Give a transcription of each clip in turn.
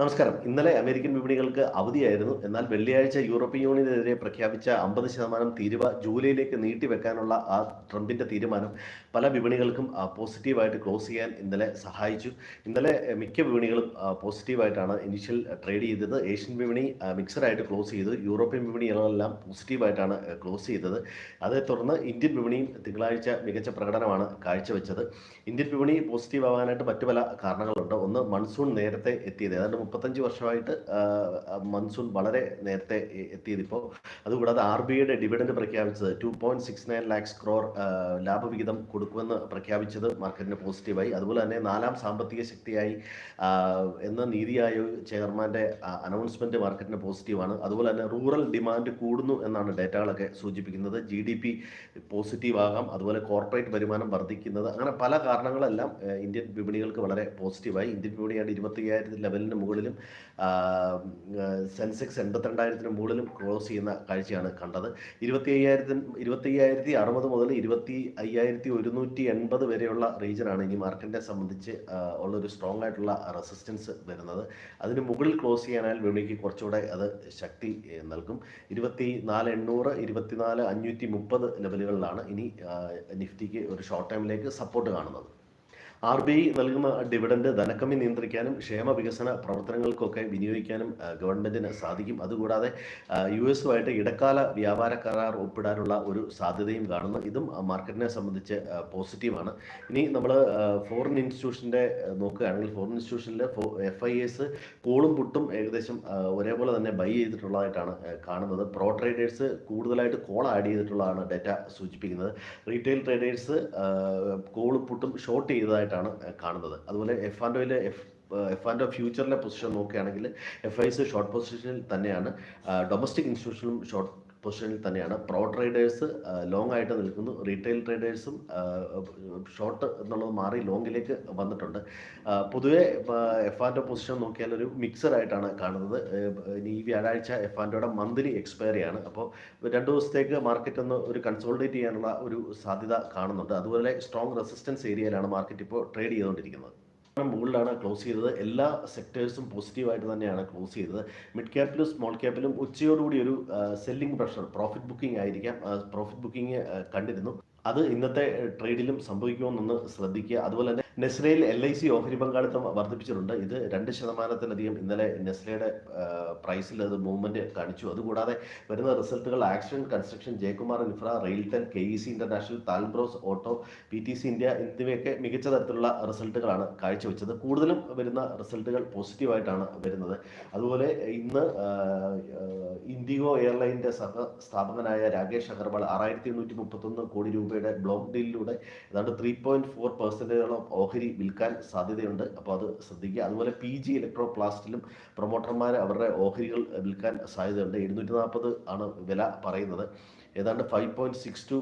നമസ്കാരം. ഇന്നലെ അമേരിക്കൻ വിപണികൾക്ക് അവധിയായിരുന്നു. എന്നാൽ വെള്ളിയാഴ്ച യൂറോപ്യൻ യൂണിയനെതിരെ പ്രഖ്യാപിച്ച അമ്പത് ശതമാനം തീരുവ ജൂലൈയിലേക്ക് നീട്ടിവെക്കാനുള്ള ആ ട്രംപിന്റെ തീരുമാനം പല വിപണികൾക്കും പോസിറ്റീവായിട്ട് ക്ലോസ് ചെയ്യാൻ ഇന്നലെ സഹായിച്ചു. ഇന്നലെ മിക്ക വിപണികളും പോസിറ്റീവായിട്ടാണ് ഇനീഷ്യൽ ട്രേഡ് ചെയ്തത്. ഏഷ്യൻ വിപണി മിക്സഡായിട്ട് ക്ലോസ് ചെയ്തു. യൂറോപ്യൻ വിപണികളെല്ലാം പോസിറ്റീവായിട്ടാണ് ക്ലോസ് ചെയ്തത്. അതേ തുടർന്ന് ഇന്ത്യൻ വിപണിയും തിങ്കളാഴ്ച മികച്ച പ്രകടനമാണ് കാഴ്ചവെച്ചത്. ഇന്ത്യൻ വിപണി പോസിറ്റീവ് ആവാനായിട്ട് മറ്റു പല കാരണങ്ങളുണ്ട്. ഒന്ന് മൺസൂൺ നേരത്തെ എത്തിയത്. ഏതാണ്ട് മുപ്പത്തഞ്ച് വർഷമായിട്ട് മൺസൂൺ വളരെ നേരത്തെ എത്തിയതിപ്പോൾ അതുകൂടാതെ ആർ ബി ഐയുടെ ഡിവിഡൻഡ് പ്രഖ്യാപിച്ചത് two point six nine lakhs crore ലാഭവിഹിതം കൊടുക്കുമെന്ന് പ്രഖ്യാപിച്ചത് മാർക്കറ്റിന് പോസിറ്റീവായി. അതുപോലെ തന്നെ നാലാം സാമ്പത്തിക ശക്തിയായി എന്ന നീതി ആയോഗ് ചെയർമാന്റെ അനൗൺസ്മെന്റ് മാർക്കറ്റിന് പോസിറ്റീവാണ്. അതുപോലെ തന്നെ റൂറൽ ഡിമാൻഡ് കൂടുന്നു എന്നാണ് ഡേറ്റകളൊക്കെ സൂചിപ്പിക്കുന്നത്. ജി ഡി പി പോസിറ്റീവ് ആകാം അതുപോലെ കോർപ്പറേറ്റ് വരുമാനം വർദ്ധിക്കുന്നത്. അങ്ങനെ പല കാരണങ്ങളെല്ലാം ഇന്ത്യൻ വിപണികൾക്ക് വളരെ പോസിറ്റീവായി. ഇന്ത്യൻ വിപണിയാണ് ഇരുപത്തി അയ്യായിരത്തി ലെവലിന് മുകളിലും സെൻസെക്സ് എൺപത്തിരണ്ടായിരത്തിന് മുകളിലും ക്ലോസ് ചെയ്യുന്ന കാഴ്ചയാണ് കണ്ടത്. ഇരുപത്തി അയ്യായിരത്തിന് ഇരുപത്തി അയ്യായിരത്തി അറുപത് മുതൽ ഇരുപത്തി അയ്യായിരത്തി ഒരുന്നൂറ്റി എൺപത് വരെയുള്ള റീജിയനാണ് ഇനി മാർക്കറ്റിനെ സംബന്ധിച്ച് ഉള്ളൊരു സ്ട്രോങ് ആയിട്ടുള്ള റെസിസ്റ്റൻസ് വരുന്നത്. അതിന് മുകളിൽ ക്ലോസ് ചെയ്യാനാൽ വിപണിക്ക് കുറച്ചുകൂടെ അത് ശക്തി നൽകും. ഇരുപത്തി നാല് എണ്ണൂറ് ഇരുപത്തിനാല് അഞ്ഞൂറ്റി മുപ്പത് ലെവലുകളിലാണ് ഇനി നിഫ്റ്റിക്ക് ഒരു ഷോർട്ട് ടൈമിലേക്ക് സപ്പോർട്ട് കാണുന്നത്. ആർ ബി ഐ നൽകുന്ന ഡിവിഡൻഡ് ധനക്കമ്മി നിയന്ത്രിക്കാനും ക്ഷേമ വികസന പ്രവർത്തനങ്ങൾക്കൊക്കെ വിനിയോഗിക്കാനും ഗവൺമെന്റിന് സാധിക്കും. അതുകൂടാതെ യു എസുമായിട്ട് ഇടക്കാല വ്യാപാര കരാർ ഒപ്പിടാനുള്ള ഒരു സാധ്യതയും കാണുന്നു. ഇതും മാർക്കറ്റിനെ സംബന്ധിച്ച് പോസിറ്റീവാണ്. ഇനി നമ്മൾ ഫോറിൻ ഇൻസ്റ്റിറ്റ്യൂഷന്റെ നോക്കുകയാണെങ്കിൽ ഫോറിൻ ഇൻസ്റ്റിറ്റ്യൂഷനിൽ എഫ് ഐ എസ് കോളും പുട്ടും ഏകദേശം ഒരേപോലെ തന്നെ ബൈ ചെയ്തിട്ടുള്ളതായിട്ടാണ് കാണുന്നത്. പ്രോ ട്രേഡേഴ്സ് കൂടുതലായിട്ട് കോൾ ആഡ് ചെയ്തിട്ടുള്ളതാണ് ഡേറ്റ സൂചിപ്പിക്കുന്നത്. റീറ്റെയിൽ ട്രേഡേഴ്സ് കോളും പുട്ടും ഷോർട്ട് ചെയ്തതായിട്ടാണ് ആ, കാണുന്നത്. അതുപോലെ എഫ് ആൻഡ് ഓയിലെ എഫ് എഫ് ആൻഡ് ഫ്യൂച്ചറിലെ പൊസിഷൻ നോക്കുകയാണെങ്കിൽ എഫ് ഐസ് ഷോർട്ട് പൊസിഷനിൽ തന്നെയാണ്. ഡൊമസ്റ്റിക് ഇൻസ്റ്റിറ്റ്യൂഷനും ഷോർട്ട് പൊസിഷനിൽ തന്നെയാണ്. പ്രോ ട്രേഡേഴ്സ് ലോങ് ആയിട്ട് നിൽക്കുന്നു. റീറ്റെയിൽ ട്രേഡേഴ്സും ഷോർട്ട് എന്നുള്ളത് മാറി ലോങ്ങിലേക്ക് വന്നിട്ടുണ്ട്. പൊതുവെ എഫ് ആൻഡ് പൊസിഷൻ നോക്കിയാൽ ഒരു മിക്സർ ആയിട്ടാണ് കാണുന്നത്. ഇനി ഈ വ്യാഴാഴ്ച എഫ് ആൻഡോയുടെ മന്ത്ലി എക്സ്പയറി ആണ്. അപ്പോൾ രണ്ട് ദിവസത്തേക്ക് മാർക്കറ്റ് ഒന്ന് ഒരു കൺസോൾഡേറ്റ് ചെയ്യാനുള്ള ഒരു സാധ്യത കാണുന്നുണ്ട്. അതുപോലെ സ്ട്രോങ് റെസിസ്റ്റൻസ് ഏരിയയിലാണ് മാർക്കറ്റ് ഇപ്പോൾ ട്രേഡ് ചെയ്തുകൊണ്ടിരിക്കുന്നത്. മുകളിലാണ് ക്ലോസ് ചെയ്തത്. എല്ലാ സെക്ടേഴ്സും പോസിറ്റീവായിട്ട് തന്നെയാണ് ക്ലോസ് ചെയ്തത്. മിഡ് ക്യാപ്പിലും സ്മോൾ ക്യാപ്പിലും ഉച്ചയോടുകൂടി ഒരു സെല്ലിംഗ് പ്രഷർ പ്രോഫിറ്റ് ബുക്കിംഗ് ആയിരിക്കാം. പ്രോഫിറ്റ് ബുക്കിംഗ് കണ്ടിരുന്നു. അത് ഇന്നത്തെ ട്രേഡിലും സംഭവിക്കുമെന്നൊന്ന് ശ്രദ്ധിക്കുക. അതുപോലെ തന്നെ നെസ്ലയിൽ എൽ ഐ സി ഓഹരി പങ്കാളിത്തം വർദ്ധിപ്പിച്ചിട്ടുണ്ട്. ഇത് രണ്ട് ശതമാനത്തിലധികം ഇന്നലെ നെസ്ലയുടെ പ്രൈസിൽ അത് മൂവ്മെന്റ് കാണിച്ചു. അതുകൂടാതെ വരുന്ന റിസൾട്ടുകൾ Action Construction Jayakumar Infra RailTel K E C International Talbros Auto P T C India എന്നിവയൊക്കെ മികച്ച തരത്തിലുള്ള റിസൾട്ടുകളാണ് കാഴ്ചവെച്ചത്. കൂടുതലും വരുന്ന റിസൾട്ടുകൾ പോസിറ്റീവായിട്ടാണ് വരുന്നത്. അതുപോലെ ഇന്ന് ഇൻഡിഗോ എയർലൈന്റെ സഹ സ്ഥാപകനായ രാകേഷ് അഗർവാൾ ആറായിരത്തി എണ്ണൂറ്റി മുപ്പത്തൊന്ന് കോടി രൂപയുടെ ബ്ലോക്ക് ഡീലിലൂടെ ഏതാണ്ട് ത്രീ പോയിന്റ് ഫോർ പെർസെന്റേജോളം ഓഹരി വിൽക്കാൻ സാധ്യതയുണ്ട്. അപ്പോൾ അത് ശ്രദ്ധിക്കുക. അതുപോലെ പി ജി ഇലക്ട്രോ പ്ലാസ്റ്റിലും പ്രൊമോട്ടർമാർ അവരുടെ ഓഹരികൾ വിൽക്കാൻ സാധ്യതയുണ്ട്. എഴുന്നൂറ്റി നാൽപ്പത് ആണ് വില പറയുന്നത്. ഏതാണ്ട് five point six two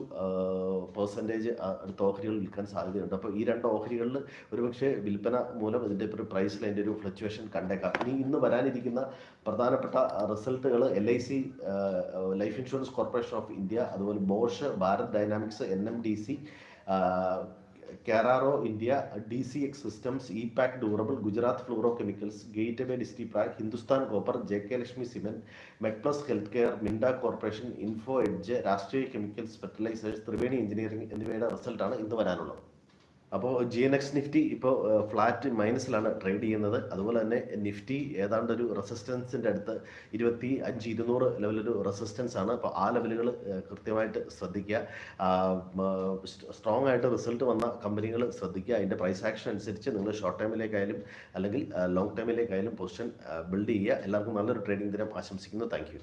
percentage അടുത്ത ഓഹരികൾ വിൽക്കാൻ സാധ്യതയുണ്ട്. അപ്പോൾ ഈ രണ്ട് ഓഹരികളിൽ ഒരുപക്ഷെ വിൽപ്പന മൂലം ഇതിന്റെ ഒരു പ്രൈസിൽ അതിന്റെ ഒരു ഫ്ലക്ച്വേഷൻ കണ്ടേക്കാം. ഇനി ഇന്ന് വരാനിരിക്കുന്ന പ്രധാനപ്പെട്ട റിസൾട്ടുകൾ L I C Life Insurance Corporation of India അതുപോലെ Bosch Bharat Dynamics N M D C Carraro India D C X Systems E Pack Durable Gujarat Fluoro Chemicals Gateway ഡിസ്റ്റി Distripark Hindustan Copper J K Lakshmi Cement MedPlus Health Care Minda Corporation Info Edge Rashtriya Chemicals Fertilizers Triveni Engineering എന്നിവയുടെ റിസൾട്ടാണ് ഇന്ന് വരാനുള്ളത്. അപ്പോൾ G N X Nifty ഇപ്പോൾ flat മൈനസിലാണ് trade ചെയ്യുന്നത്. അതുപോലെ തന്നെ നിഫ്റ്റി ഏതാണ്ട് ഒരു റെസിസ്റ്റൻസിന്റെ അടുത്ത് ഇരുപത്തി അഞ്ച് ഇരുന്നൂറ് ലെവലൊരു റെസിസ്റ്റൻസ് ആണ്. അപ്പോൾ ആ ലെവലുകൾ കൃത്യമായിട്ട് ശ്രദ്ധിക്കുക. സ്ട്രോങ് ആയിട്ട് റിസൾട്ട് വന്ന കമ്പനികൾ ശ്രദ്ധിക്കുക. അതിന്റെ പ്രൈസ് ആക്ഷൻ അനുസരിച്ച് നിങ്ങൾ ഷോർട്ട് ടൈമിലേക്കായാലും അല്ലെങ്കിൽ ലോങ് ടൈമിലേക്കായാലും പൊസിഷൻ ബിൽഡ് ചെയ്യുക. എല്ലാവർക്കും നല്ലൊരു ട്രേഡിംഗ് ദിനം ആശംസിക്കുന്നു. താങ്ക്